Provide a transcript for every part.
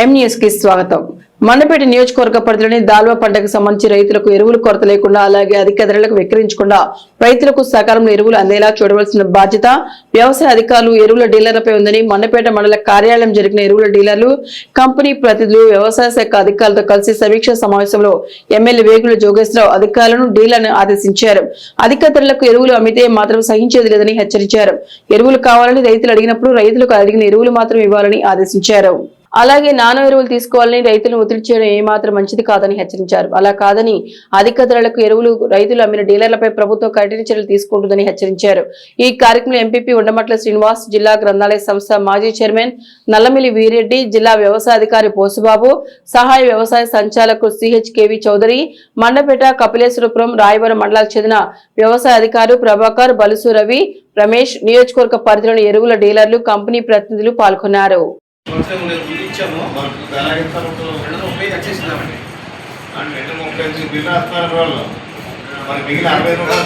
ఎం న్యూస్కి స్వాగతం. మండపేట నియోజకవర్గ పరిధిలోని దాల్వా పంటకు సంబంధించి రైతులకు ఎరువులు కొరత లేకుండా అలాగే అధిక ధరలకు విక్రయించకుండా రైతులకు సకాలంలో ఎరువులు అందేలా చూడవలసిన బాధ్యత వ్యవసాయ అధికారులు ఎరువుల డీలర్లపై ఉందని మండపేట మండల కార్యాలయం జరిగిన ఎరువుల డీలర్లు కంపెనీ ప్రతినిధులు వ్యవసాయ శాఖ అధికారులతో కలిసి సమీక్ష సమావేశంలో ఎమ్మెల్యే వేగుల జోగేశ్వరరావు అధికారులను డీలర్ను ఆదేశించారు. అధిక ధరలకు ఎరువులు అమ్మితే మాత్రం సహించేది లేదని హెచ్చరించారు. ఎరువులు కావాలని రైతులు అడిగినప్పుడు రైతులకు అడిగిన ఎరువులు మాత్రం ఇవ్వాలని ఆదేశించారు. అలాగే నానో ఎరువులు తీసుకోవాలని రైతులను ఒత్తిడి చేయడం ఏమాత్రం మంచిది కాదని హెచ్చరించారు. అలా కాదని అధిక ధరలకు ఎరువులు రైతులు అమ్మిన డీలర్లపై ప్రభుత్వం కఠిన చర్యలు తీసుకుంటుందని హెచ్చరించారు. ఈ కార్యక్రమంలో ఎంపీపీ ఉండమట్ల శ్రీనివాస్ జిల్లా గ్రంథాలయ సంస్థ మాజీ చైర్మన్ నల్లమిలి వీరెడ్డి జిల్లా వ్యవసాయ అధికారి పోసుబాబు సహాయ వ్యవసాయ సంచాలకులు సిహెచ్కేవి చౌదరి మండపేట కపిలేశ్వరపురం రాయవరం మండలాలకు చెందిన వ్యవసాయ అధికారు ప్రభాకర్ బలుసు రవి రమేష్ నియోజకవర్గ పరిధిలోని ఎరువుల డీలర్లు కంపెనీ ప్రతినిధులు పాల్గొన్నారు. ఇచ్చాము రెండు ముప్పై వచ్చేసిందామండి అని రెండు ముప్పై బిల్లు రాస్తున్నారు వాళ్ళు మరి మిగిలిన అరవై రూపాయలు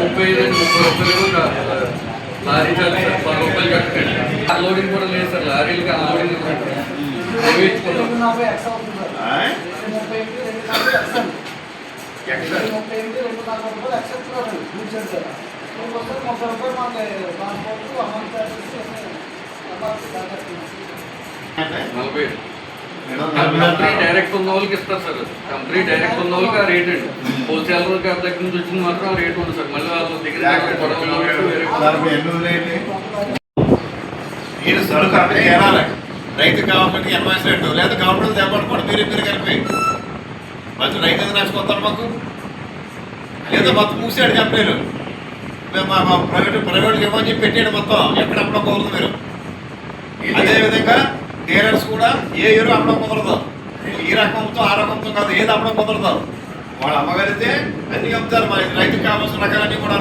ముప్పై ముప్పై రూపాయలు కూడా లారీ పది రూపాయలు కట్టండి. అన్లోడింగ్ కూడా లేదు సార్ లారీలకి అవి ఇచ్చుకుంటాం నలభై. కంపెనీ డైరెక్ట్ ఉన్న వాళ్ళకి ఇస్తారు సార్. కంపెనీ డైరెక్ట్ ఉన్న వాళ్ళకి ఆ రేట్ అండి. హోల్సేలర్ దగ్గర నుంచి వచ్చింది మాత్రం ఆ రేట్ ఉంది సార్. మళ్ళీ వాళ్ళ దగ్గర మీరు సరుకు అక్కడ చేరాలి రైతు గవర్నమెంట్ ఎన్వైస్ రేటు లేదా గవర్నమెంట్ తెప్పట్టుకోండి మీరు ఇద్దరు కలిపి. మంచి రైతు నష్టపోతారు మాకు? లేదా మొత్తం మూసాడు కంపెనీలు. మేము మా ప్రైవేట్ ప్రైవేట్కి ఇవ్వని చెప్పి పెట్టాడు మొత్తం. ఎక్కడ అమ్మడం కుదరదు మీరు. అదేవిధంగా డీలర్స్ కూడా ఏ ఎరువు అమ్మడం కుదరదు. ఈ రకంతో ఆ రకంతో కాదు ఏది అమ్మడం కుదరదు. వాళ్ళు అమ్మగలిగితే అన్ని అమ్ముతారు మరి రైతుకి కావాల్సిన రకాలన్నీ కూడా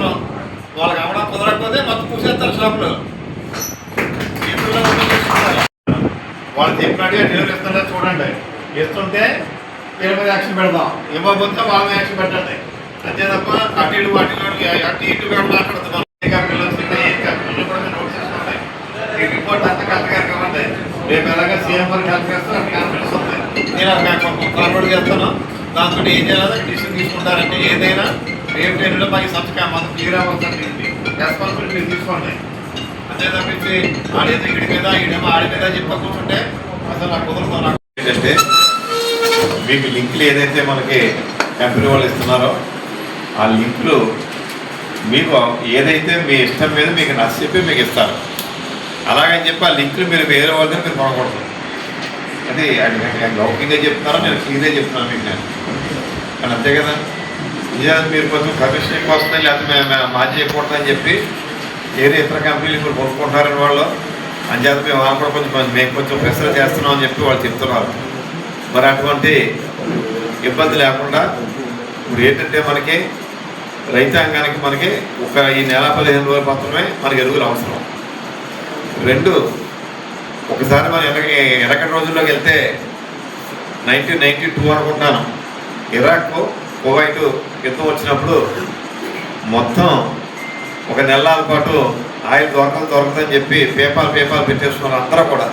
వాళ్ళకి అమ్మడం కుదరకపోతే మొత్తం పూసేస్తారు షాపులు. వాళ్ళు చెప్పినట్టుగా డెలివరీ ఇస్తారా చూడండి. ఇస్తుంటే వీళ్ళ మీద యాక్షన్ పెడదాం. ఇవ్వబోతే వాళ్ళ యాక్షన్ పెట్టండి. అంతే తప్ప అటు ఇటు వాటి ఇటు అటు ఇటు మాట్లాడుతున్నాం ఏ కంపెనీలు వచ్చినాయి ఏ కంపెనీలు కూడా మీరు నోట్ చేసుకోండి ఈ రిపోర్ట్ రేపు ఎలాగా సీఎం గారు కరెక్ట్ చేస్తాను ఉంది నేను ఫార్వర్డ్ చేస్తాను దాంతో ఏం చేయాలో డిసిషన్ తీసుకుంటారంటే ఏదైనా రేపు టైంలో మాకు సంస్థ మాకు క్లియర్ అవ్వాల్సింది రెస్పాన్సిబిలిటీ తీసుకోండి అంతే తప్పించి ఆడేది ఇడి మీద ఈడేమో ఆడి మీద చెప్పకుంటుంటే అసలు నాకు కుదరదు నాకు ఏంటంటే మీకు లింకులు ఏదైతే మనకి కంపెనీ వాళ్ళు ఇస్తున్నారో ఆ లింకులు మీకు ఏదైతే మీ ఇష్టం మీద మీకు నచ్చ చెప్పి మీకు ఇస్తారు. అలాగని చెప్పి ఆ లింకులు మీరు వేరే వాళ్ళ మీరు కొనకూడదు. అది నేను లౌకికంగా చెప్తున్నారో? నేను ఫ్రీగా చెప్తున్నాను మీకు నేను. కానీ అంతే కదా? నిజానికి మీరు కొంచెం కమిషన్ ఎక్కువ వస్తున్నాయి లేకపోతే మేము మేము మాజీ చేయకూడదని చెప్పి ఏదో ఇతర కంపెనీలు ఇప్పుడు కొనుక్కుంటారని వాళ్ళు. అంచేత మేము వాళ్ళు కూడా కొంచెం మేము కొంచెం ప్రెసర్ చేస్తున్నాం అని చెప్పి వాళ్ళు చెప్తున్నారు. మరి అటువంటి ఇబ్బంది లేకుండా ఇప్పుడు ఏంటంటే మనకి రైతాంగానికి మనకి ఒక ఈ నెల పదిహేను రోజులు మాత్రమే మనకి ఎరువులు అవసరం. రెండు ఒకసారి మనం ఎనక ఎనకటి రోజుల్లోకి వెళ్తే నైన్టీన్ నైన్టీ టూ అనుకుంటాను. ఇరాక్ కువైట్ యుద్ధం వచ్చినప్పుడు మొత్తం ఒక నెలల పాటు ఆయిల్ దొరకదు దొరకదని చెప్పి పేపాల్ పేపాల్ పెట్టేసుకున్నారు అందరూ కూడా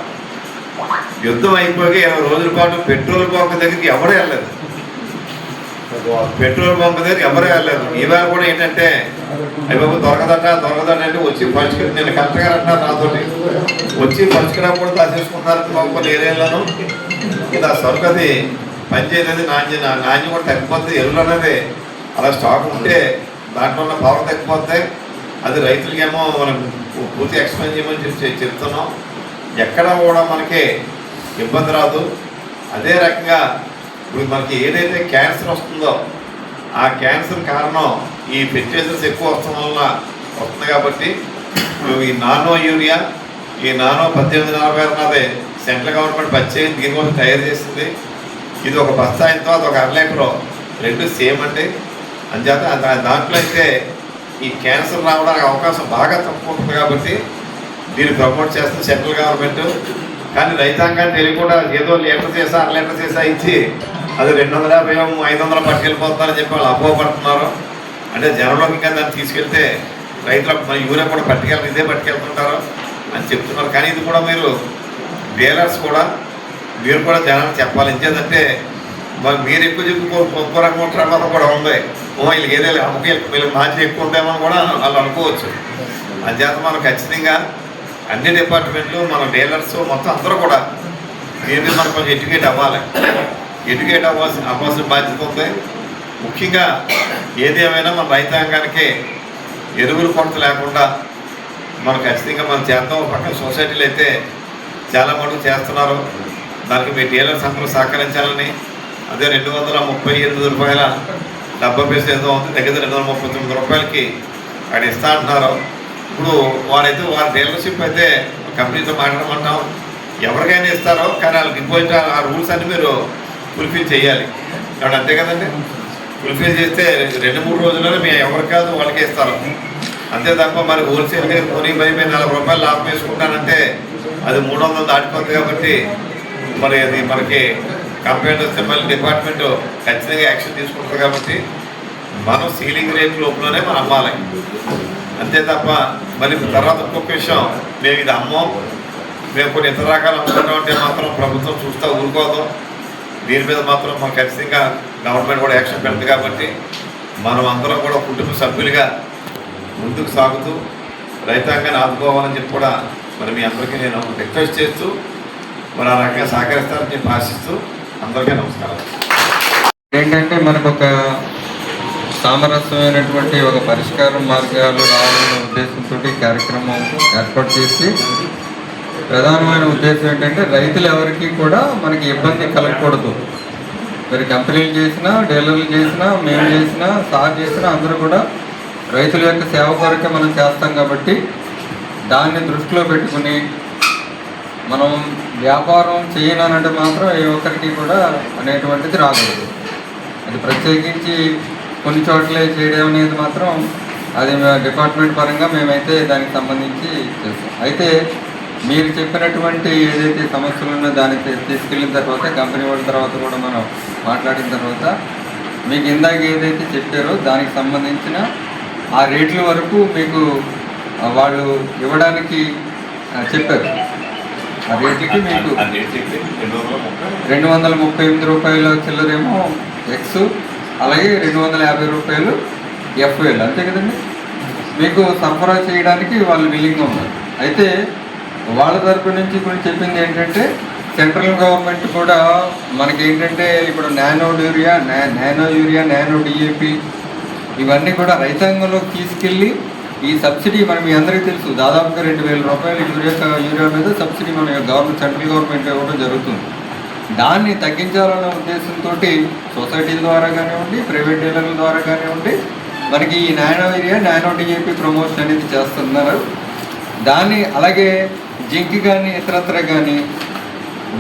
యుద్ధం అయిపోయి ఇరవై రోజుల పాటు పెట్రోల్ బంక్ దగ్గరికి ఎవడూ వెళ్ళలేదు. పెట్రోల్ పంప్ దగ్గర ఎవరు వెళ్ళలేదు. ఈవేళ కూడా ఏంటంటే అయ్యి బాబు దొరకదట దొరకదట అంటే వచ్చి పంచుకుని నేను కరెక్ట్ గారు అంటున్నారు నాతోటి. వచ్చి పంచుకున్నప్పుడు దాచేసుకుంటారు కొన్ని ఏరియాలను ఇలా ఆ సరుకు అది పనిచేయలేదు నాణ్య నాణ్యం కూడా తగ్గిపోతుంది ఎరువులు అనేది అలా స్టాక్ ఉంటే దాంట్లో ఉన్న పవర్ తగ్గిపోతే అది రైతులకేమో మనం పూర్తి ఎక్స్ప్లెయిన్ చేయమని చెప్పి చెప్తున్నాం. ఎక్కడ కూడా మనకి ఇబ్బంది రాదు. అదే రకంగా ఇప్పుడు మనకి ఏదైతే క్యాన్సర్ వస్తుందో ఆ క్యాన్సర్ కారణం ఈ ఫెర్టిలైజర్స్ ఎక్కువ వస్తడం వలన వస్తుంది కాబట్టి ఈ నానో యూరియా ఈ నానో పద్దెనిమిది నలభై అన్నది సెంట్రల్ గవర్నమెంట్ ప్రత్యేకం దీనికోసం తయారు చేసింది. ఇది ఒక బస్తా ఎంతో అది ఒక అర రెండు సేమ్ అండి అంచేత దాంట్లో అయితే ఈ క్యాన్సర్ రావడానికి అవకాశం బాగా తక్కువ ఉంటుంది కాబట్టి దీన్ని ప్రమోట్ చేస్తుంది సెంట్రల్ గవర్నమెంట్. కానీ రైతాంగాన్ని తెలియకుండా ఏదో లీటర్ చేసా అర లీటర్ చేసా ఇచ్చి అది రెండు వందల యాభై ఐదు వందలు పట్టుకెళ్ళిపోతున్నారని చెప్పి వాళ్ళు అపోహపడుతున్నారు. అంటే జనంలోకి ఇంకా దాన్ని తీసుకెళ్తే రైతులకు మన యూరియా కూడా పట్టుకెళ్ళి ఇదే పట్టుకెళ్తుంటారు అని చెప్తున్నారు. కానీ ఇది కూడా మీరు డీలర్స్ కూడా మీరు కూడా జనాలు చెప్పాలి. ఇంకేదంటే మరి మీరు ఎక్కువ చెప్పి పొరగా తర్వాత కూడా ఉంది. ఓ వీళ్ళకి ఏదో అమ్మకి వీళ్ళకి మార్చి ఎక్కువ ఉంటామని కూడా వాళ్ళు అనుకోవచ్చు. అంచేత మనం ఖచ్చితంగా అన్ని డిపార్ట్మెంట్లు మన డీలర్స్ మొత్తం అందరూ కూడా మీరు మనం కొంచెం ఎడ్యుకేట్ అవ్వాలి. ఎడ్యుకేట్ అవ్వాల్సిన అవ్వాల్సిన బాధ్యత ఉంది ముఖ్యంగా ఏది ఏమైనా మన రైతాంగానికి ఎరువులు కొరత లేకుండా మనం ఖచ్చితంగా మనం చేద్దాం. పక్కన సొసైటీలు అయితే చాలా మటుకు చేస్తున్నారు. దానికి మీ డీలర్స్ అందరూ సహకరించాలని. అదే రెండు వందల ముప్పై ఎనిమిది రూపాయల డెబ్బై పైసలు ఏదో ఉంది. దగ్గర రెండు వందల ముప్పై తొమ్మిది రూపాయలకి అక్కడ ఇస్తా అంటున్నారు. ఇప్పుడు వారైతే వారి డీలర్షిప్ అయితే కంపెనీతో మాట్లాడమంటాం. ఎవరికైనా ఇస్తారో కానీ వాళ్ళకి డిపాజిట్ ఆ రూల్స్ అన్ని మీరు ఫుల్ఫిల్ చేయాలి. కాబట్టి అంతే కదండి? ఫుల్ఫిల్ చేస్తే రెండు మూడు రోజుల్లోనే మేము ఎవరికి కాదు వాళ్ళకి ఇస్తారు అంతే తప్ప మరి హోల్సేల్గా కొని మరి మీద నలభై రూపాయలు లాభం వేసుకుంటానంటే అది మూడు వందలు దాటిపోతుంది కాబట్టి మరి అది మనకి కంప్లైంట్ వస్తే మళ్ళీ డిపార్ట్మెంట్ ఖచ్చితంగా యాక్షన్ తీసుకుంటుంది కాబట్టి మనం సీలింగ్ రేట్ లోపలనే మనం అమ్మాలి. అంతే తప్ప మరి తర్వాత ఇంకొక విషయం మేము ఇది అమ్మం. మేము కొన్ని ఇతర రకాలు అమ్ముకుంటాం ఉంటే మాత్రం ప్రభుత్వం చూస్తే ఊరుకోదాం. దీని మీద మాత్రం మనం ఖచ్చితంగా గవర్నమెంట్ కూడా యాక్షన్ పెడుతుంది కాబట్టి మనం అందరం కూడా కుటుంబ సభ్యులుగా ముందుకు సాగుతూ రైతాంగాన్ని ఆదుకోవాలని చెప్పి కూడా మరి మీ అందరికీ నేను రిక్వెస్ట్ చేస్తూ మరి ఆ రకంగా సహకరిస్తారని చెప్పి ఆశిస్తూ అందరికీ నమస్కారం. ఏంటంటే మనకు ఒక సామరస్యమైనటువంటి ఒక పరిష్కార మార్గాలు రావాలనే ఉద్దేశంతో కార్యక్రమం ఏర్పాటు చేసి ప్రధానమైన ఉద్దేశం ఏంటంటే రైతులు ఎవరికి కూడా మనకి ఇబ్బంది కలగకూడదు. మరి కంపెనీలు చేసినా డీలర్లు చేసినా మేము చేసినా సార్ చేసినా అందరూ కూడా రైతుల యొక్క సేవ కొరకే మనం చేస్తాం కాబట్టి దాన్ని దృష్టిలో పెట్టుకుని మనం వ్యాపారం చేయనంటే మాత్రం ఏ ఒక్కరికి కూడా అనేటువంటిది రాకూడదు. అది ప్రత్యేకించి కొన్ని చోట్లే చేయడం అనేది మాత్రం అది డిపార్ట్మెంట్ పరంగా మేమైతే దానికి సంబంధించి చేస్తాం. అయితే మీరు చెప్పినటువంటి ఏదైతే సమస్యలు ఉన్నాయో దాన్ని తీసుకెళ్ళిన తర్వాత కంపెనీ వాళ్ళ తర్వాత కూడా మనం మాట్లాడిన తర్వాత మీకు ఇందాక ఏదైతే చెప్పారో దానికి సంబంధించిన ఆ రేట్ల వరకు మీకు వాళ్ళు ఇవ్వడానికి చెప్పారు. ఆ రేట్లకి మీకు వందల ముప్పై రెండు వందల ముప్పై ఎనిమిది రూపాయల చిల్లరేమో ఎక్స్ అలాగే రెండు వందల యాభై రూపాయలు ఎఫ్ఎల్ అంతే కదండి? మీకు సరఫరా చేయడానికి వాళ్ళు విల్లింగ్గా ఉన్నారు. అయితే వాళ్ళ తరపు నుంచి ఇప్పుడు చెప్పింది ఏంటంటే సెంట్రల్ గవర్నమెంట్ కూడా మనకి ఏంటంటే ఇప్పుడు nano urea nano urea nano DAP ఇవన్నీ కూడా రైతాంగంలోకి తీసుకెళ్ళి ఈ సబ్సిడీ మనం మీ అందరికీ తెలుసు. దాదాపుగా రెండు వేల రూపాయలు యూరియా యూరియా మీద సబ్సిడీ మన గవర్నమెంట్ సెంట్రల్ గవర్నమెంట్ ఇవ్వడం జరుగుతుంది. దాన్ని తగ్గించాలనే ఉద్దేశంతో సొసైటీల ద్వారా కానివ్వండి ప్రైవేట్ డీలర్ల ద్వారా కానివ్వండి మనకి ఈ nano urea nano DAP promotion అనేది చేస్తున్నారు. దాన్ని అలాగే జింక్ కానీ ఇతరత్ర కానీ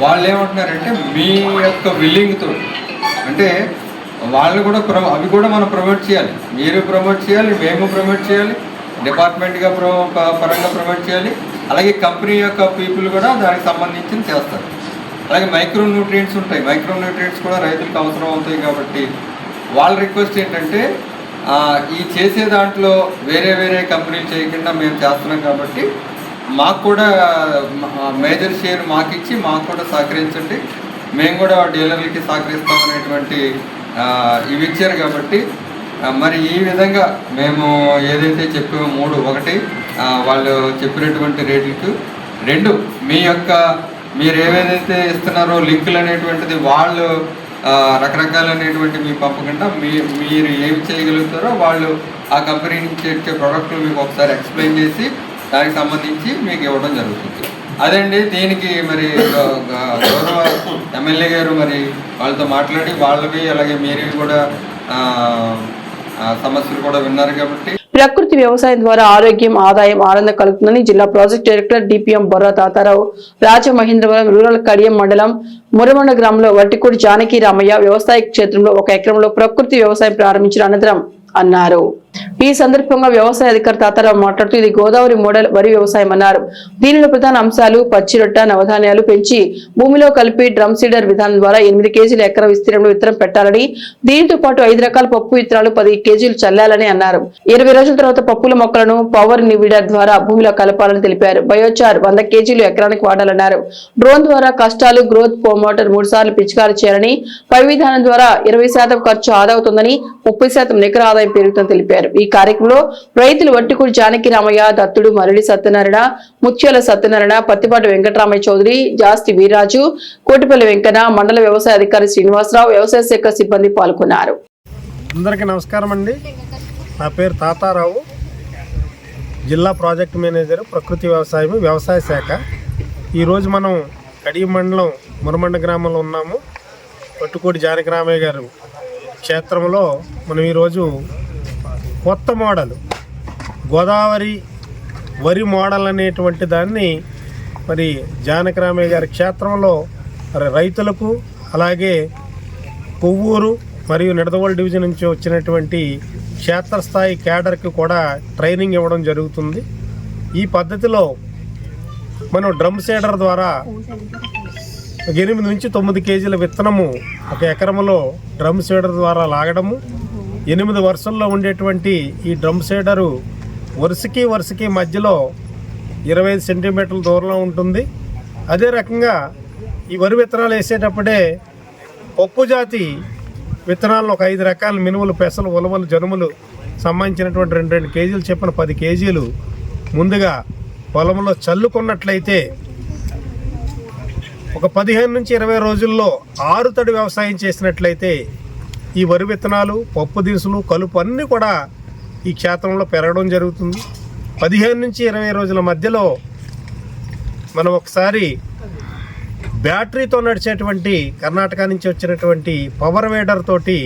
వాళ్ళు ఏమంటున్నారంటే మీ యొక్క విల్లింగ్తో అంటే వాళ్ళు కూడా ప్రో అవి కూడా మనం ప్రమోట్ చేయాలి. మీరు ప్రమోట్ చేయాలి మేము ప్రమోట్ చేయాలి డిపార్ట్మెంట్గా ప్రో పరంగా ప్రమోట్ చేయాలి. అలాగే కంపెనీ యొక్క పీపుల్ కూడా దానికి సంబంధించి చేస్తారు. అలాగే మైక్రో న్యూట్రియంట్స్ ఉంటాయి. మైక్రో న్యూట్రియంట్స్ కూడా రైతులకు అవసరం అవుతాయి కాబట్టి వాళ్ళ రిక్వెస్ట్ ఏంటంటే ఈ చేసే దాంట్లో వేరే వేరే కంపెనీలు చేయకుండా మేము చేస్తున్నాం కాబట్టి మాకు కూడా మేజర్ షేర్ మాకు ఇచ్చి మాకు కూడా సహకరించండి. మేము కూడా డీలర్లకి సహకరిస్తాం అనేటువంటి ఇవి ఇచ్చారు కాబట్టి మరి ఈ విధంగా మేము ఏదైతే చెప్పామో మూడు ఒకటి వాళ్ళు చెప్పినటువంటి రేట్లకు రెండు మీ యొక్క మీరు ఏవేదైతే ఇస్తున్నారో లింకులు అనేటువంటిది వాళ్ళు రకరకాలైనటువంటి మీ పంపకుండా మీ మీరు ఏమి చేయగలుగుతారో వాళ్ళు ఆ కంపెనీ నుంచి ఇచ్చే ప్రోడక్ట్లు మీకు ఒకసారి ఎక్స్ప్లెయిన్ చేసి దానికి సంబంధించి మీకు ఇవ్వడం జరుగుతుంది. అదండి దీనికి మరి గౌరవ ఎమ్మెల్యే గారు మరి వాళ్ళతో మాట్లాడి వాళ్ళవి అలాగే మీరు కూడా సమస్యలు కూడా విన్నారు కాబట్టి. ప్రకృతి వ్యవసాయం ద్వారా ఆరోగ్యం ఆదాయం ఆనందం కలుగుతుందని జిల్లా project director DPM Borra Tatarao Rajamahendravaram rural Kadiyam మండలం మురమండ గ్రామంలో వట్టికూడి జానకి రామయ్య వ్యవసాయ క్షేత్రంలో ఒక ఎకరంలో ప్రకృతి వ్యవసాయం ప్రారంభించిన అనంతరం అన్నారు. ఈ సందర్భంగా వ్యవసాయ అధికారి తాతారావు మాట్లాడుతూ ఇది గోదావరి మోడల్ వరి వ్యవసాయం అన్నారు. దీనిలో ప్రధాన అంశాలు పచ్చిరొట్ట నవధాన్యాలు పెంచి భూమిలో కలిపి డ్రమ్ సీడర్ విధానం ద్వారా ఎనిమిది కేజీల ఎకర విస్తీర్ణంలో విత్తనం పెట్టాలని దీనితో పాటు ఐదు రకాల పప్పు విత్తనాలు పది కేజీలు చల్లాలని అన్నారు. ఇరవై రోజుల తర్వాత పప్పుల మొక్కలను పవర్ నివిడర్ ద్వారా భూమిలో కలపాలని తెలిపారు. బయోచార్ వంద కేజీలు ఎకరానికి వాడాలన్నారు. డ్రోన్ ద్వారా కష్టాలు గ్రోత్ ప్రమోటర్ మూడు సార్లు పిచికారీ చేయాలని పై విధానం ద్వారా ఇరవై శాతం ఖర్చు ఆదా అవుతుందని ముప్పై శాతం నికర ఆదాయం పెరుగుతుందని తెలిపారు. ఈ కార్యక్రమంలో రైతులు వట్టికూడి జానకి రామయ్య దత్తుడు మరళి సత్యనారాయణ ముత్యాల సత్యనారాయణ పత్తిపాటి వెంకటరామయ్య చౌదరి జాస్తి వీరాజు కోటిపల్లి వెంకన్న మండల వ్యవసాయ అధికారి శ్రీనివాసరావు వ్యవసాయ శాఖ సిబ్బంది పాల్గొన్నారు. అందరికీ నమస్కారం అండి. నా పేరు తాతారావు. జిల్లా ప్రాజెక్ట్ మేనేజర్ ప్రకృతి వ్యవసాయం వ్యవసాయ శాఖ. ఈరోజు మనం కడియ మండలం మురమండ గ్రామంలో ఉన్నాము. పట్టుకోటి జానకరామయ్య గారు క్షేత్రంలో మనం ఈరోజు కొత్త మోడల్. గోదావరి వరి మోడల్ అనేటువంటి దాన్ని మరి జానకరామయ్య గారి క్షేత్రంలో మరి రైతులకు అలాగే కొవ్వూరు మరియు నిడదవోలు డివిజన్ నుంచి వచ్చినటువంటి క్షేత్రస్థాయి క్యాడర్కి కూడా ట్రైనింగ్ ఇవ్వడం జరుగుతుంది. ఈ పద్ధతిలో మనం డ్రమ్ సీడర్ ద్వారా ఎనిమిది నుంచి తొమ్మిది కేజీల విత్తనము ఒక ఎకరములో డ్రమ్ సీడర్ ద్వారా లాగడము ఎనిమిది వరుసల్లో ఉండేటువంటి ఈ డ్రమ్ సీడరు వరుసకి వరుసకి మధ్యలో ఇరవై ఐదు సెంటీమీటర్ల దూరంలో ఉంటుంది. అదే రకంగా ఈ వరి విత్తనాలు వేసేటప్పుడే పప్పు జాతి విత్తనాలను ఒక ఐదు రకాల మినుములు పెసలు ఉలవలు జనుములు సంబంధించినటువంటి రెండు రెండు కేజీలు చెప్పిన పది కేజీలు ముందుగా పొలంలో చల్లుకున్నట్లయితే ఒక పదిహేను నుంచి ఇరవై రోజుల్లో ఆరు తడి వ్యవసాయం చేసినట్లయితే ఈ వరి విత్తనాలు పప్పు దినుసులు కలుపు అన్నీ కూడా ఈ క్షేత్రంలో పెరగడం జరుగుతుంది. పదిహేను నుంచి ఇరవై రోజుల మధ్యలో మనం ఒకసారి బ్యాటరీతో నడిచేటువంటి కర్ణాటక నుంచి వచ్చినటువంటి పవర్ వేడర్ తోటి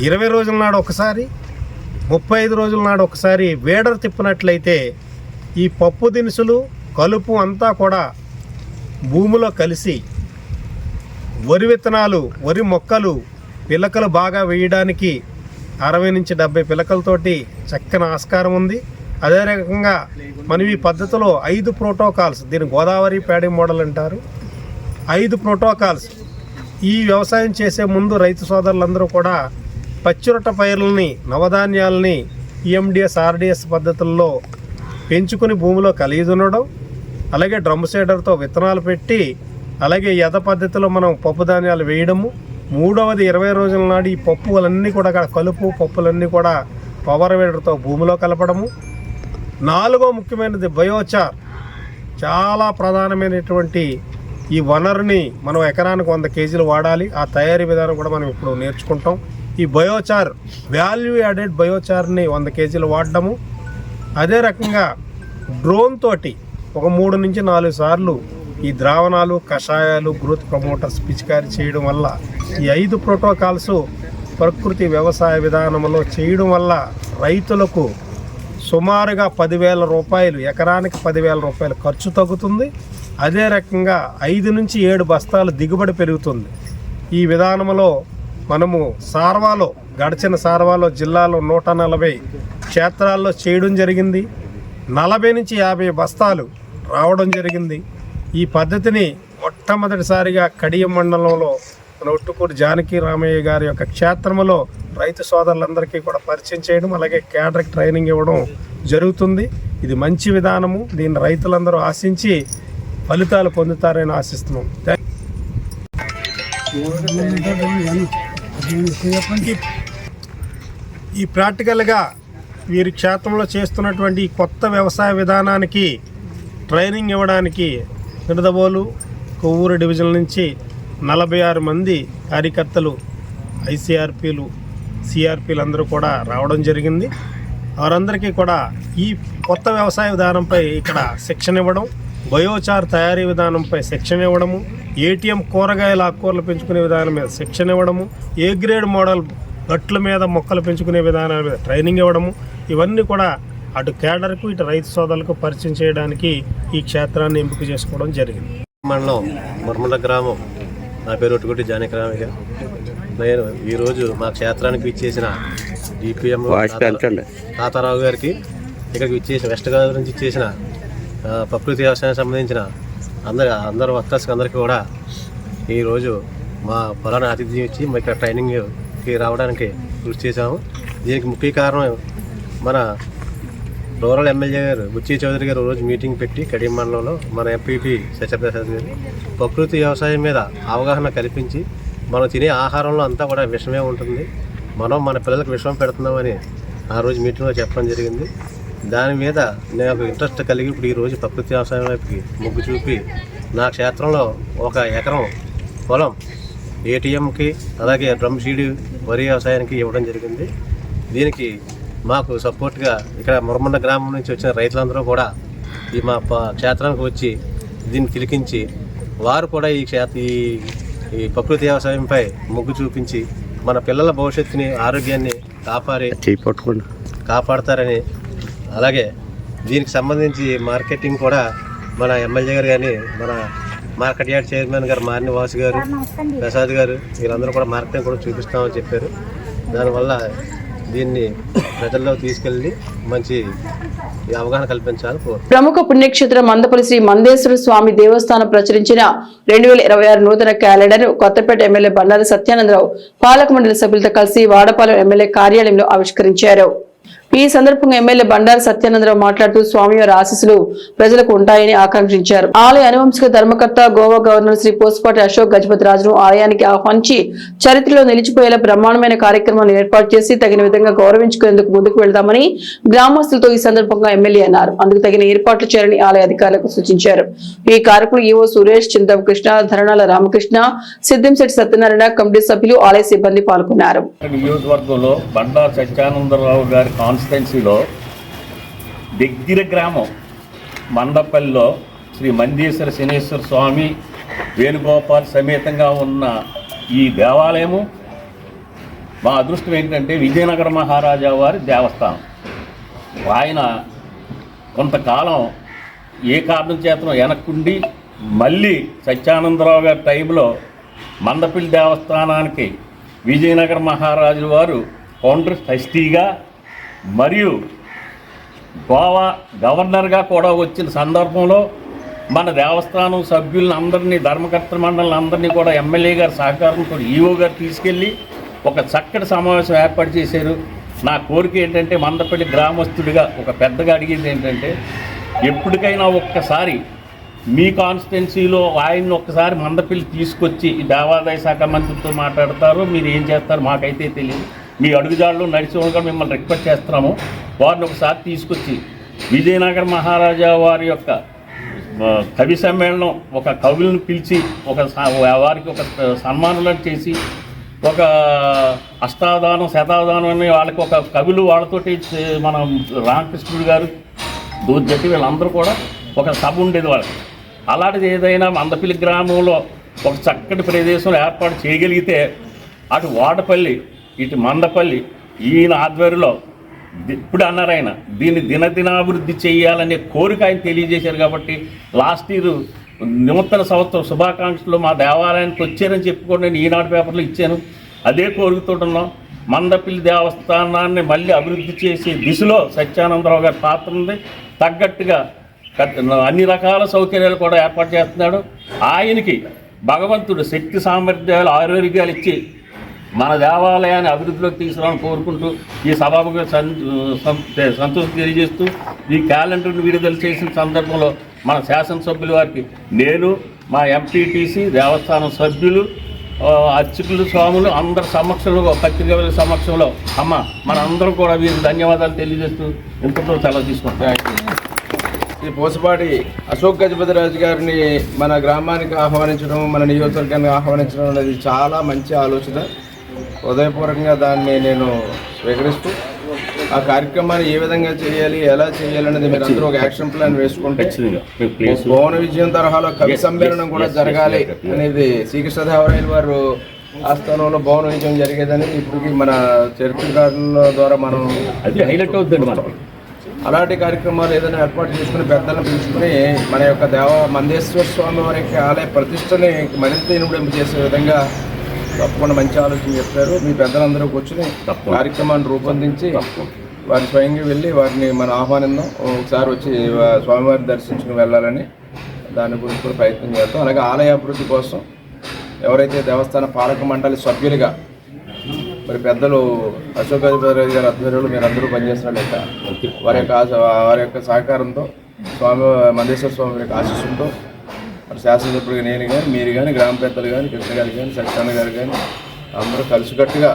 ఇరవై రోజుల నాడు ఒకసారి ముప్పై ఐదు రోజుల నాడు ఒకసారి వేడర్ తిప్పినట్లయితే ఈ పప్పు దినుసులు కలుపు అంతా కూడా భూమిలో కలిసి వరి విత్తనాలు వరి మొక్కలు పిలకలు బాగా వేయడానికి అరవై నుంచి డెబ్బై పిలకలతోటి చక్కని ఆస్కారం ఉంది. అదే రకంగా మనం ఈ పద్ధతిలో ఐదు ప్రోటోకాల్స్ దీని గోదావరి ప్యాడీ మోడల్ అంటారు. ఐదు ప్రోటోకాల్స్. ఈ వ్యవసాయం చేసే ముందు రైతు సోదరులందరూ కూడా పచ్చిరొట్ట పైర్లని నవధాన్యాలని ఈఎండిఎస్ ఆర్డిఎస్ పద్ధతుల్లో పెంచుకుని భూమిలో కలిగి దున్నడం అలాగే డ్రమ్ సీడర్తో విత్తనాలు పెట్టి అలాగే యథ పద్ధతిలో మనం పప్పు ధాన్యాలు వేయడము మూడవది ఇరవై రోజుల నాడు ఈ పప్పులన్నీ కూడా కలుపు పప్పులన్నీ కూడా పవర్ వేడర్తో భూమిలో కలపడము. నాలుగో ముఖ్యమైనది బయోచార్ చాలా ప్రధానమైనటువంటి ఈ వనరుని మనం ఎకరానికి వంద కేజీలు వాడాలి. ఆ తయారీ విధానం కూడా మనం ఇప్పుడు నేర్చుకుంటాం. ఈ బయోచార్ వాల్యూ యాడెడ్ బయోచార్ని వంద కేజీలు వాడడము. అదే రకంగా డ్రోన్ తోటి ఒక మూడు నుంచి నాలుగు సార్లు ఈ ద్రావణాలు కషాయాలు గ్రోత్ ప్రమోటర్స్ పిచికారీ చేయడం వల్ల ఈ ఐదు ప్రోటోకాల్స్ ప్రకృతి వ్యవసాయ విధానంలో చేయడం వల్ల రైతులకు సుమారుగా పదివేల రూపాయలు ఎకరానికి పదివేల రూపాయలు ఖర్చు తగ్గుతుంది. అదే రకంగా ఐదు నుంచి ఏడు బస్తాలు దిగుబడి పెరుగుతుంది. ఈ విధానంలో మనము సార్వాలో గడిచిన సార్వాలో జిల్లాలో నూట నలభై క్షేత్రాల్లో చేయడం జరిగింది. నలభై నుంచి యాభై బస్తాలు రావడం జరిగింది. ఈ పద్ధతిని మొట్టమొదటిసారిగా కడియం మండలంలో మన ఒట్టుకూరు జానకి రామయ్య గారి యొక్క క్షేత్రంలో రైతు సోదరులందరికీ కూడా పరిచయం చేయడం అలాగే క్యాడర్కి ట్రైనింగ్ ఇవ్వడం జరుగుతుంది. ఇది మంచి విధానము. దీన్ని రైతులందరూ ఆశించి ఫలితాలు పొందుతారని ఆశిస్తున్నాం. ఈ- ప్రాక్టికల్గా వీరి క్షేత్రంలో చేస్తున్నటువంటి కొత్త వ్యవసాయ విధానానికి ట్రైనింగ్ ఇవ్వడానికి నిడదబోలు కొవ్వూరు డివిజన్ నుంచి నలభై ఆరు మంది కార్యకర్తలు ఐసీఆర్పీలు సిఆర్పీలు అందరూ కూడా రావడం జరిగింది. వారందరికీ కూడా ఈ కొత్త వ్యవసాయ విధానంపై ఇక్కడ శిక్షణ ఇవ్వడం బయోచార్ తయారీ విధానంపై శిక్షణ ఇవ్వడము ఏటీఎం కూరగాయల ఆకుకూరలు పెంచుకునే విధానం మీద శిక్షణ ఇవ్వడము ఏ గ్రేడ్ మోడల్ గట్ల మీద మొక్కలు పెంచుకునే విధానాల మీద ట్రైనింగ్ ఇవ్వడము ఇవన్నీ కూడా అటు కేడర్కు ఇటు రైతు సోదరులకు పరిచయం చేయడానికి ఈ క్షేత్రాన్ని ఎంపిక చేసుకోవడం జరిగింది. మండలం ముర్మల గ్రామం. నా పేరు ఒట్టుకుంటి జానకిరామయ్య నేను ఈరోజు మా క్షేత్రానికి ఇచ్చేసిన డిపిఎం తాతారావు గారికి ఇక్కడికి ఇచ్చేసిన వెస్ట్ గోదావరి నుంచి ఇచ్చేసిన ప్రకృతి వ్యవసాయానికి సంబంధించిన అందరి అందరు వర్కర్స్కి అందరికీ కూడా ఈరోజు మా పొలాన్ని ఆతిథ్యం ఇచ్చి మా ఇక్కడ ట్రైనింగ్కి రావడానికి కృషి చేశాము. దీనికి ముఖ్య కారణం మన రూరల్ ఎమ్మెల్యే గారు బుచ్చి చౌదరి గారు రోజు మీటింగ్ పెట్టి కడియం మండలంలో మన ఎంపీపీ సత్యప్రసాద్ గారు ప్రకృతి వ్యవసాయం మీద అవగాహన కల్పించి మనం తినే ఆహారంలో అంతా కూడా విషమే ఉంటుంది. మనం మన పిల్లలకు విషం పెడుతున్నామని ఆ రోజు మీటింగ్లో చెప్పడం జరిగింది. దాని మీద నాకు ఇంట్రెస్ట్ కలిగి ఇప్పుడు ఈ రోజు ప్రకృతి వ్యవసాయం వైపుకి మొగ్గు చూపి నా క్షేత్రంలో ఒక ఎకరం పొలం ఏటీఎంకి అలాగే డ్రమ్ సీడ్ వరి వ్యవసాయానికి ఇవ్వడం జరిగింది. దీనికి మాకు సపోర్ట్గా ఇక్కడ మురమండ గ్రామం నుంచి వచ్చిన రైతులందరూ కూడా ఈ మా ప- క్షేత్రానికి వచ్చి దీన్ని తిలికించి వారు కూడా ఈ క్షేత్ర ఈ ఈ ప్రకృతి వ్యవసాయంపై మొగ్గు చూపించి మన పిల్లల భవిష్యత్తుని ఆరోగ్యాన్ని కాపాడి కాపాడతారని అలాగే దీనికి సంబంధించి మార్కెటింగ్ కూడా మన ఎమ్మెల్యే గారు కానీ మన మార్కెట్ యార్డ్ చైర్మన్ గారు మారిని వాసు గారు ప్రసాద్ గారు వీళ్ళందరూ కూడా మార్కెటింగ్ కూడా చూపిస్తామని చెప్పారు. దానివల్ల దీన్ని ప్రజల్లో తీసుకెళ్ళి మంచి అవగాహన కల్పించాలి ప్రముఖ పుణ్యక్షేత్రం మందపల్లి శ్రీ మందేశ్వర స్వామి దేవస్థానం ప్రచురించిన రెండు వేల ఇరవై ఆరు నూతన క్యాలెండర్ కొత్తపేట ఎమ్మెల్యే బండారు సత్యానందరావు పాలక మండలి సభ్యులతో కలిసి వాడపాలెం ఎమ్మెల్యే కార్యాలయంలో ఆవిష్కరించారు. ఈ సందర్భంగా ఎమ్మెల్యే బండారు సత్యానందరావు మాట్లాడుతూ స్వామివారి ఆశీస్సులు ప్రజలకు ఉంటాయని ఆకాంక్షించారు. ఆలయ అనువంశిక ధర్మకర్త గోవా గవర్నర్ శ్రీ పోస్పాటి అశోక్ గజపతి రాజును ఆలయానికి ఆహ్వానించి చరిత్రలో నిలిచిపోయేలా బ్రహ్మాండమైన కార్యక్రమాన్ని ఏర్పాటు చేసి తగిన విధంగా గౌరవించుకునేందుకు ముందుకు వెళ్దామని గ్రామస్తులతో ఈ సందర్భంగా ఎమ్మెల్యే అన్నారు. అందుకు తగిన ఏర్పాట్లు చేయాలని ఆలయ అధికారులకు సూచించారు. ఈ కార్యక్రమం ఈవో సురేష్ చింతం కృష్ణ ధరణాల రామకృష్ణ సిద్దంశెట్టి సత్యనారాయణ కమిటీ సభ్యులు ఆలయ సిబ్బంది పాల్గొన్నారు. నియోజకవర్గంలో బండా సత్యానందరావు గారి కాన్స్టిట్యున్సీలో దగ్గర గ్రామం మండపల్లిలో శ్రీ మందీశ్వర శనేశ్వర స్వామి వేణుగోపాల్ సమేతంగా ఉన్న ఈ దేవాలయము మా అదృష్టం ఏంటంటే విజయనగర మహారాజా వారి దేవస్థానం. ఆయన కొంతకాలం ఏ కారణం చేతనో వెనక్కుండి మళ్ళీ సత్యానందరావు గారి టైంలో మందపల్లి దేవస్థానానికి విజయనగర మహారాజు వారు కౌంటర్ ట్రస్టీగా మరియు గోవా గవర్నర్గా కూడా వచ్చిన సందర్భంలో మన దేవస్థానం సభ్యులను అందరినీ ధర్మకర్త మండలిని అందరినీ కూడా ఎమ్మెల్యే గారి సహకారంతో ఈవో గారు తీసుకెళ్ళి ఒక చక్కటి సమావేశం ఏర్పాటు చేశారు. నా కోరిక ఏంటంటే మందపల్లి గ్రామస్తుడిగా ఒక పెద్దగా అడిగింది ఏంటంటే ఎప్పటికైనా ఒక్కసారి మీ కాన్స్టిట్యున్సీలో ఆయన్ని ఒక్కసారి మందపల్లి తీసుకొచ్చి దేవాదాయ శాఖ మంత్రితో మాట్లాడతారు మీరు ఏం చేస్తారు మాకైతే తెలియదు. మీ అడుగుజాడలో నడిచి ఉండగా మిమ్మల్ని రిక్వెస్ట్ చేస్తున్నాము. వారిని ఒకసారి తీసుకొచ్చి విజయనగర మహారాజా వారి యొక్క కవి సమ్మేళనం ఒక కవులను పిలిచి ఒక వారికి ఒక సన్మానాలను చేసి ఒక అష్టాదానం శతాదానం అని వాళ్ళకి ఒక కవులు వాళ్ళతోటి మన రామకృష్ణుడు గారు దూర్జట్టి వీళ్ళందరూ కూడా ఒక సభ ఉండేది వాళ్ళకి. అలాంటిది ఏదైనా మందపల్లి గ్రామంలో ఒక చక్కటి ప్రదేశం ఏర్పాటు చేయగలిగితే అటు వాడపల్లి ఇటు మందపల్లి ఈయన ఆధ్వర్యంలో ఇప్పుడు అన్నారు ఆయన దీన్ని దినదినాభివృద్ధి చేయాలనే కోరిక ఆయన తెలియజేశారు కాబట్టి లాస్ట్ ఇయర్ నూతన సంవత్సరం శుభాకాంక్షలు మా దేవాలయానికి వచ్చారని చెప్పుకోండి నేను ఈనాడు పేపర్లో ఇచ్చాను. అదే కోరికతో మందపల్లి దేవస్థానాన్ని మళ్ళీ అభివృద్ధి చేసే దిశలో సత్యానందరావు గారి పాత్ర ఉంది. తగ్గట్టుగా అన్ని రకాల సౌకర్యాలు కూడా ఏర్పాటు చేస్తున్నాడు. ఆయనకి భగవంతుడు శక్తి సామర్థ్యాలు ఆరోగ్యాలు ఇచ్చి మన దేవాలయాన్ని అభివృద్ధిలోకి తీసుకురావాలని కోరుకుంటూ ఈ సభకు సంతోషం తెలియజేస్తూ ఈ క్యాలెండర్ను విడుదల చేసిన సందర్భంలో మన శాసనసభ్యుల వారికి నేను మా ఎంపీటీసీ దేవస్థానం సభ్యులు అర్చకులు స్వాములు అందరి సమక్షంలో పత్రికల సమక్షంలో అమ్మ మనందరం కూడా వీరికి ధన్యవాదాలు తెలియజేస్తూ ఇంతతో సెలవు తీసుకుంటాం శ్రీ పోసపాటి అశోక్ గజపతిరాజు గారిని మన గ్రామానికి ఆహ్వానించడం మన నియోజకవర్గానికి ఆహ్వానించడం అనేది చాలా మంచి ఆలోచన. హృదయపూర్వకంగా దాన్ని నేను స్వీకరిస్తూ ఆ కార్యక్రమాన్ని ఏ విధంగా చేయాలి ఎలా చేయాలి అనేది మీరు అందరూ ఒక యాక్షన్ ప్లాన్ వేసుకుంటే భువన విజయం తరహాలో కవి సమ్మేళనం కూడా జరగాలి. అనేది శ్రీకృష్ణదేవరాయలు వారు ఆస్థానంలో భువన విజయం జరిగేదని ఇప్పటికి మన చరిత్రకారుల ద్వారా మనం అది హైలైట్ అవుతుంది మనకి. అలాంటి కార్యక్రమాలు ఏదైనా ఏర్పాటు చేసుకుని పెద్దలను పిలుచుకుని మన యొక్క దేవ మందేశ్వర స్వామి వారి యొక్క ఆలయ ప్రతిష్టని మరింత ఇనుమడింపు చేసే విధంగా తప్పకుండా మంచి ఆలోచన చెప్పారు మీ పెద్దలందరూ కూర్చుని. కార్యక్రమాన్ని రూపొందించి. వారి స్వయంగా వెళ్ళి వారిని మనం ఆహ్వానిద్దాం ఒకసారి వచ్చి స్వామివారిని దర్శించుకుని వెళ్ళాలని దాని గురించి కూడా ప్రయత్నం చేద్దాం అలాగే ఆలయ అభివృద్ధి కోసం ఎవరైతే దేవస్థాన పాలక మండలి సభ్యులుగా మరి పెద్దలు అశోక్ గారి ఆధ్వర్యంలో మీరందరూ పనిచేస్తున్నట్లయితే వారి యొక్క ఆశ- వారి యొక్క సహకారంతో స్వామి మందేశ్వర స్వామి యొక్క ఆశీస్సులతో మరి నేను కానీ మీరు కానీ గ్రామ పెద్దలు కానీ కృష్ణ గారు కానీ సత్యానంద గారు కానీ అందరూ కలిసికట్టుగా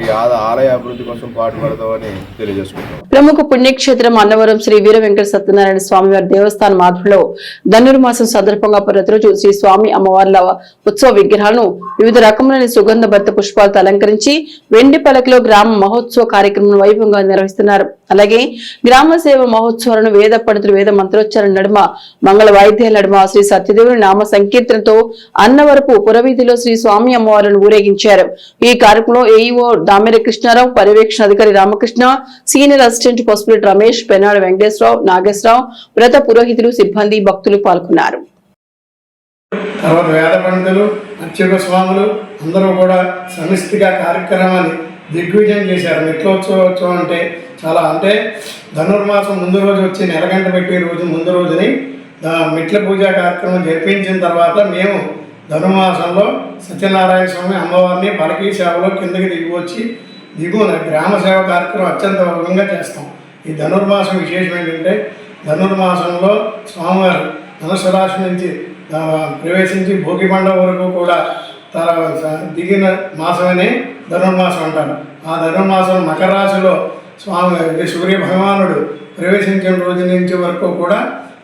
ఈ ఆలయ అభివృద్ధి కోసం పాటుపడతామని తెలియజేసుకుంటాం ప్రముఖ పుణ్యక్షేత్రం అన్నవరం శ్రీ వీర వెంకట సత్యనారాయణ స్వామి వారి దేవస్థానం ఆధ్వర్యంలో ధనుర్మాసం సందర్భంగా ప్రతిరోజు శ్రీ స్వామి అమ్మవార్ల ఉత్సవ విగ్రహాలను వివిధ రకములైన సుగంధ భర్త పుష్పాలతో అలంకరించి వెండి పలకలో గ్రామ మహోత్సవ కార్యక్రమం వైభవంగా నిర్వహిస్తున్నారు. అలాగే గ్రామ సేవ మహోత్సవాలను వేద పండితులు వేద మంత్రోచ్చారణ నడుమ మంగళ వాయిద్యాల నడుమ శ్రీ సత్యదేవుని నామ సంకీర్తనతో అన్నవరపు పురవీధిలో శ్రీ స్వామి అమ్మవారిని ఊరేగించారు. ఈ కార్యక్రమంలో ఏఈఓ దామెర కృష్ణారావు పర్యవేక్షణ అధికారి రామకృష్ణ సీనియర్ అసిస్టెంట్ పసుపులెట్ రమేష్ పెనాడ వెంకటేశ్వరరావు నాగేశ్వరరావు వ్రత పురోహితులు సిబ్బంది భక్తులు పాల్గొన్నారు. తర్వాత వేద పండితులు అర్చక స్వాములు అందరూ కూడా సమిష్టిగా కార్యక్రమాన్ని దిగ్విజయం చేశారు. మిత్రోత్సవం అంటే చాలా అంటే ధనుర్మాసం ముందు రోజు వచ్చి నెలగంట పెట్టే రోజు ముందు రోజుని ఆ, మెట్ల పూజ కార్యక్రమం జరిపించిన తర్వాత మేము ధనుర్మాసంలో సత్యనారాయణ స్వామి అమ్మవారిని పలకీ సేవలో కిందకి దిగి వచ్చి దిగువన గ్రామ సేవ కార్యక్రమం అత్యంత వర్గంగా చేస్తాం. ఈ ధనుర్మాసం విశేషం ఏంటంటే ధనుర్మాసంలో స్వామివారు ధనుసు రాశి నుంచి ప్రవేశించి భోగి పండుగ వరకు కూడా తర దిగిన మాసమని ధనుర్మాసం అంటారు. ఆ ధనుర్మాసం మకర రాశిలో స్వామి సూర్య భగవానుడు ప్రవేశించిన రోజు నుంచి వరకు కూడా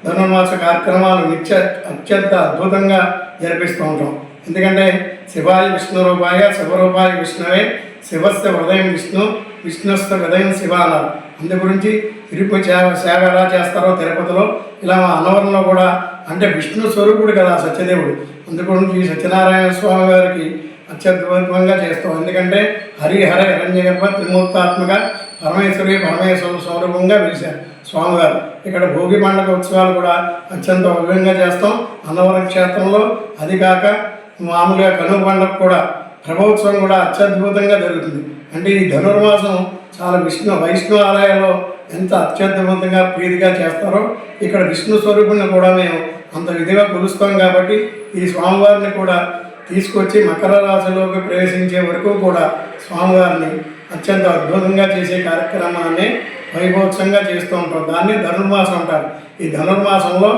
ధనుర్మాస కార్యక్రమాలు నిత్య అత్యంత అద్భుతంగా జరిపిస్తూ ఉంటాం. ఎందుకంటే శివాయ విష్ణు రూపాయ శివరూపాయ విష్ణువే శివస్య హృదయం విష్ణు విష్ణుస్థ హృదయం శివ అన్నారు. అందు గురించి తిరుపతి సేవ సేవ ఎలా చేస్తారో తిరుపతిలో ఇలా మా అన్నవరంలో కూడా అంటే విష్ణు స్వరూపుడు కదా సత్యదేవుడు. అందు ఈ సత్యనారాయణ స్వామి గారికి అత్యద్భుతంగా చేస్తాం. ఎందుకంటే హరిహర హిరణ్య గర్భ త్రిమూర్తాత్మక పరమేశ్వరి పరమేశ్వర స్వరూపంగా పిలిచారు స్వామివారు. ఇక్కడ భోగి పండుగ ఉత్సవాలు కూడా అత్యంత వైభవంగా చేస్తాం. అన్నవరం క్షేత్రంలో. అది కాక మామూలుగా కనుమ పండుగ కూడా ప్రభోత్సవం కూడా అత్యద్భుతంగా జరుగుతుంది. అంటే ఈ ధనుర్మాసం చాలా విష్ణు వైష్ణవ ఆలయాల్లో ఎంత అత్యద్భుతంగా ప్రీతిగా చేస్తారో ఇక్కడ విష్ణు స్వరూపుని కూడా మేము అంత విధిగా కొలుస్తాం కాబట్టి ఈ స్వామివారిని కూడా తీసుకొచ్చి మకర రాశిలోకి ప్రవేశించే వరకు కూడా స్వామివారిని అత్యంత అద్భుతంగా చేసే కార్యక్రమాన్ని వైభోత్సవంగా చేస్తూ ఉంటాం దాన్ని ధనుర్మాసం అంటారు. ఈ ధనుర్మాసంలో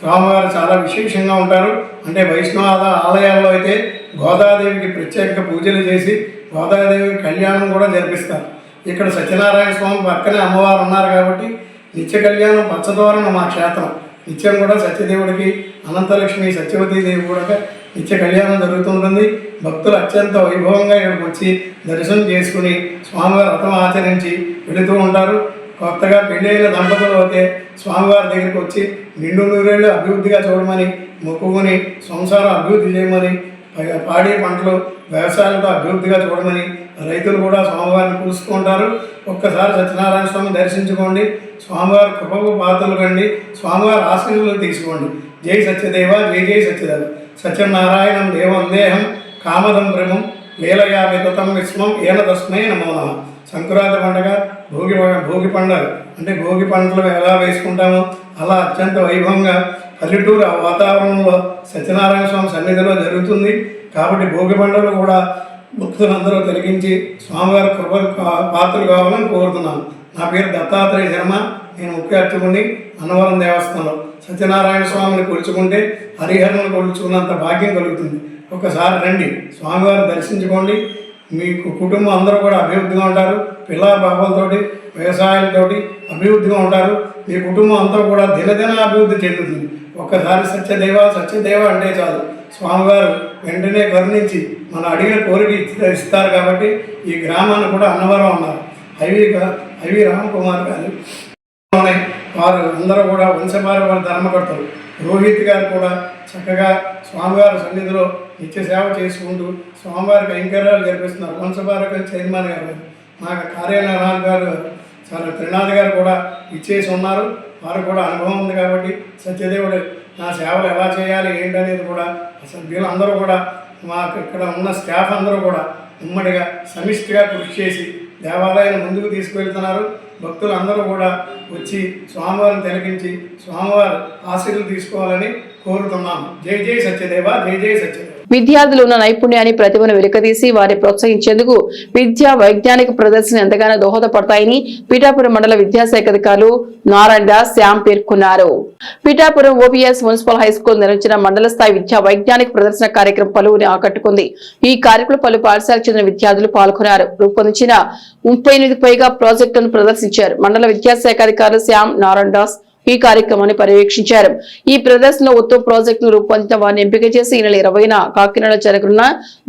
స్వామివారు చాలా విశేషంగా ఉంటారు. అంటే వైష్ణవ ఆలయాల్లో అయితే గోదాదేవికి ప్రత్యేక పూజలు చేసి గోదాదేవి కళ్యాణం కూడా జరిపిస్తారు. ఇక్కడ సత్యనారాయణ స్వామి పక్కనే అమ్మవారు ఉన్నారు కాబట్టి నిత్య కళ్యాణం పచ్చదోరణ మా క్షేత్రం. నిత్యం కూడా సత్యదేవుడికి అనంతలక్ష్మి సత్యవతీదేవి కూడా నిత్య కళ్యాణం జరుగుతుంటుంది భక్తులు అత్యంత వైభవంగా ఇక్కడికి వచ్చి దర్శనం చేసుకుని స్వామివారి రథం ఆచరించి వెళుతూ ఉంటారు. కొత్తగా పెళ్ళైన దంపతులు అయితే స్వామివారి దగ్గరికి వచ్చి నిండు నూరేళ్ళు అభివృద్ధిగా చూడమని మొక్కుకొని సంసారం అభివృద్ధి చేయమని పాడే పాడి పంటలు వ్యవసాయాలతో అభివృద్ధిగా చూడమని రైతులు కూడా స్వామివారిని పూసుకుంటారు ఒక్కసారి సత్యనారాయణ స్వామి దర్శించుకోండి. స్వామివారి కృపకు పాత్రలు కండి. స్వామివారి ఆశీర్వాదాలు తీసుకోండి. జై సత్యదేవ జై జై సత్యదేవ. సత్యనారాయణం దేవం దేహం కామదం బ్రహ్మం లీలయా వితతం విస్మం ఏన తస్మై నమో నమ. సంక్రాంతి పండగ భోగి భోగి పండుగ. అంటే భోగి పంటలు ఎలా వేసుకుంటామో అలా అత్యంత వైభవంగా పల్లెటూరు ఆ వాతావరణంలో సత్యనారాయణ స్వామి సన్నిధిలో జరుగుతుంది. కాబట్టి భోగి పండుగలు కూడా భక్తులందరూ తొలగించి స్వామివారి కృప పాత్రలు కావాలని కోరుతున్నాను. నా పేరు దత్తాత్రేయ శర్మ. నేను ముఖ్య అర్చకుని అన్నవరం దేవస్థానంలో సత్యనారాయణ స్వామిని కొలుచుకుంటే హరిహరను కొలుచుకున్నంత భాగ్యం కలుగుతుంది. ఒకసారి రండి స్వామివారిని దర్శించుకోండి. మీకు కుటుంబం అందరూ కూడా అభివృద్ధిగా ఉంటారు. పిల్ల పాపలతోటి వ్యవసాయాలతోటి అభివృద్ధిగా ఉంటారు. మీ కుటుంబం అంతా కూడా దినదిన అభివృద్ధి చెందుతుంది. ఒక్కసారి సత్యదేవ సత్యదేవ అంటే చాలు. స్వామివారు వెంటనే కరుణించి మన అడిగిన కోరిక ఇస్తారు కాబట్టి ఈ గ్రామాన్ని కూడా అన్నవరం అన్నారు. ఐవి గా- రామకుమార్ గారు ఉన్నాయి. వారు అందరూ కూడా వంశపారవారి ధర్మకర్తలు. రోహిత్ గారు కూడా చక్కగా స్వామివారి సన్నిధిలో నిత్య సేవ చేసుకుంటూ స్వామివారికి కైంకర్యాలు జరిపిస్తున్నారు. వంశపారక చైర్మన్ గారు మా కార్యనిర్వహణ గారు చాలా త్రినాథ్ గారు కూడా ఇచ్చేసి ఉన్నారు. వారు కూడా అనుభవం ఉంది కాబట్టి సత్యదేవుడు నా సేవలు ఎలా చేయాలి ఏంటనేది కూడా సభ్యులు అందరూ కూడా మాకు ఇక్కడ ఉన్న స్టాఫ్ అందరూ కూడా ఉమ్మడిగా సమిష్టిగా కృషి చేసి దేవాలయాన్ని ముందుకు తీసుకువెళ్తున్నారు. భక్తులందరూ కూడా వచ్చి స్వామివారిని తిలకించి స్వామివారి ఆశీర్లు తీసుకోవాలని కోరుతున్నాము. జై జై సత్యదేవ జై జై సత్యదేవ. విద్యార్థులు ఉన్న నైపుణ్యాన్ని ప్రతిభను వెలికదీసి వారిని ప్రోత్సహించేందుకు విద్యా వైజ్ఞానిక ప్రదర్శన ఎంతగానో దోహదపడతాయని పిఠాపురం మండల విద్యాశాఖ అధికారులు నారాయణ దాస్ శ్యామ్ పేర్కొన్నారు. Pithapuram OPS municipal high school నిర్వహించిన మండల స్థాయి విద్యా వైజ్ఞానిక ప్రదర్శన కార్యక్రమం పలువురిని ఆకట్టుకుంది. ఈ కార్యక్రమం పలు పాఠశాలకు చెందిన విద్యార్థులు పాల్గొన్నారు. రూపొందించిన ముప్పై ఎనిమిది పైగా ప్రాజెక్టులను ప్రదర్శించారు. మండల విద్యాశాఖ అధికారులు శ్యామ్ నారాయణ దాస్ ఈ కార్యక్రమాన్ని పర్యవేక్షించారు. ఈ ప్రదర్శనలో ఉత్తమ ప్రాజెక్టును రూపొందించిన వారిని ఎంపిక చేసి ఈ నెల ఇరవైన కాకినాడ జరగనున్న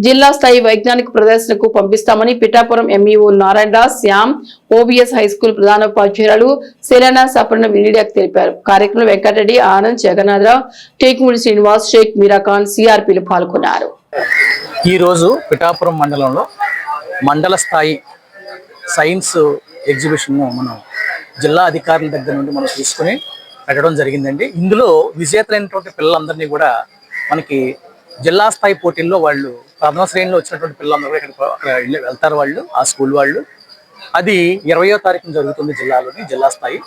జిల్లా స్థాయి వైజ్ఞానిక ప్రదర్శనకు పంపిస్తామని Pithapuram MEO Narayanaraj Shyam OBS high school ప్రధానోపాధ్యాయురాలు Shilana Saparna మీడియాకు తెలిపారు. కార్యక్రమంలో వెంకటరెడ్డి ఆనంద్ జగన్నాథరావు టేక్ముడి శ్రీనివాస్ షేక్ మీరాఖాన్ సిఆర్పీలు పాల్గొన్నారు. ఈరోజు పిఠాపురం మండలంలో మండల స్థాయి సైన్స్ ఎగ్జిబిషన్ను మనం జిల్లా అధికారుల దగ్గర నుండి మనం తీసుకుని పెట్టడం జరిగిందండి. ఇందులో విజేతలైనటువంటి పిల్లలందరినీ కూడా మనకి జిల్లా స్థాయి పోటీల్లో వాళ్ళు ప్రథమ శ్రేణిలో వచ్చినటువంటి పిల్లలందరూ ఇక్కడ వెళ్తారు వాళ్ళు ఆ స్కూల్ వాళ్ళు. అది ఇరవయో తారీఖున జరుగుతుంది జిల్లాలోని జిల్లా స్థాయి.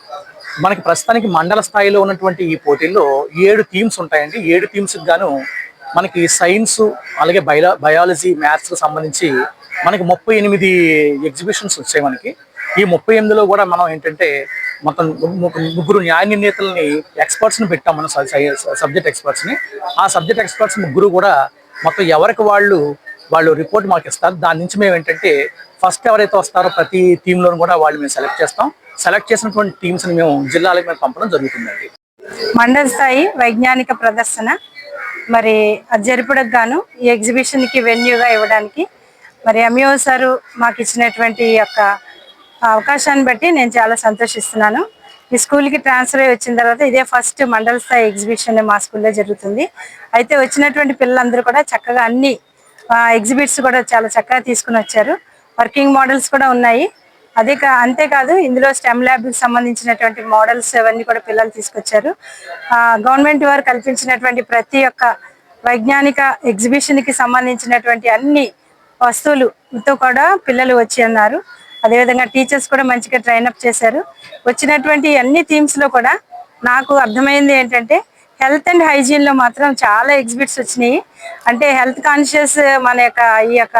మనకి ప్రస్తుతానికి మండల స్థాయిలో ఉన్నటువంటి ఈ పోటీల్లో ఏడు టీమ్స్ ఉంటాయండి. ఏడు టీమ్స్కి గాను మనకి సైన్స్ అలాగే బయో బయాలజీ మ్యాథ్స్కి సంబంధించి మనకి ముప్పై ఎనిమిది ఎగ్జిబిషన్స్ వచ్చాయి మనకి. ఈ ముప్పై ఎనిమిదిలో కూడా మనం ఏంటంటే మొత్తం ముగ్గురు న్యాయ నిర్ణేతల్ని ఎక్స్పర్ట్స్ని పెట్టాం మనం సబ్జెక్ట్ ఎక్స్పర్ట్స్ని. ఆ సబ్జెక్ట్ ఎక్స్పర్ట్స్ ముగ్గురు కూడా మొత్తం ఎవరికి వాళ్ళు వాళ్ళు రిపోర్ట్ మాకు ఇస్తారు. దాని నుంచి మేము ఏంటంటే ఫస్ట్ ఎవరైతే వస్తారో ప్రతి టీంలోనూ కూడా వాళ్ళు మేము సెలెక్ట్ చేస్తాం. సెలెక్ట్ చేసినటువంటి టీమ్స్ని మేము జిల్లాలకు మేము పంపడం జరుగుతుందండి. మండల స్థాయి వైజ్ఞానిక ప్రదర్శన మరి అది జరుపుటకు గాను ఈ ఎగ్జిబిషన్కి వెన్యూగా ఇవ్వడానికి మరి ఎంఈఓ సారు మాకు ఇచ్చినటువంటి ఈ యొక్క అవకాశాన్ని బట్టి నేను చాలా సంతోషిస్తున్నాను. ఈ స్కూల్కి ట్రాన్స్ఫర్ అయ్యి వచ్చిన తర్వాత ఇదే ఫస్ట్ మండల స్థాయి ఎగ్జిబిషన్ మా స్కూల్లో జరుగుతుంది. అయితే వచ్చినటువంటి పిల్లలందరూ కూడా చక్కగా అన్ని ఎగ్జిబిట్స్ కూడా చాలా చక్కగా తీసుకుని వచ్చారు. వర్కింగ్ మోడల్స్ కూడా ఉన్నాయి. అదే కా అంతేకాదు ఇందులో స్టెమ్ ల్యాబ్కి సంబంధించినటువంటి మోడల్స్ అవన్నీ కూడా పిల్లలు తీసుకొచ్చారు. గవర్నమెంట్ వారు కల్పించినటువంటి ప్రతి ఒక్క వైజ్ఞానిక ఎగ్జిబిషన్కి సంబంధించినటువంటి అన్ని వస్తువులతో కూడా పిల్లలు వచ్చి ఉన్నారు అదేవిధంగా టీచర్స్ కూడా మంచిగా ట్రైన్ అప్ చేశారు. వచ్చినటువంటి అన్ని థీమ్స్లో కూడా నాకు అర్థమైంది ఏంటంటే హెల్త్ అండ్ హైజీన్లో మాత్రం చాలా ఎగ్జిబిట్స్ వచ్చినాయి. అంటే హెల్త్ కాన్షియస్ మన యొక్క ఈ యొక్క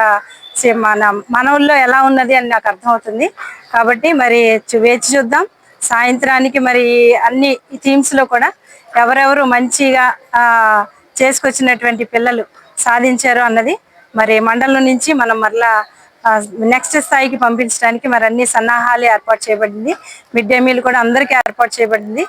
మన మనవుల్లో ఎలా ఉన్నది అని నాకు అర్థమవుతుంది. కాబట్టి మరి వేచి చూద్దాం. సాయంత్రానికి మరి అన్ని థీమ్స్లో కూడా ఎవరెవరు మంచిగా చేసుకొచ్చినటువంటి పిల్లలు సాధించారు అన్నది మరి మండలం నుంచి మనం మరలా నెక్స్ట్ స్థాయికి పంపించడానికి మరి అన్ని సన్నాహాలు ఏర్పాటు చేయబడింది. మిడ్ డే మీల్ కూడా అందరికీ ఏర్పాటు చేయబడింది.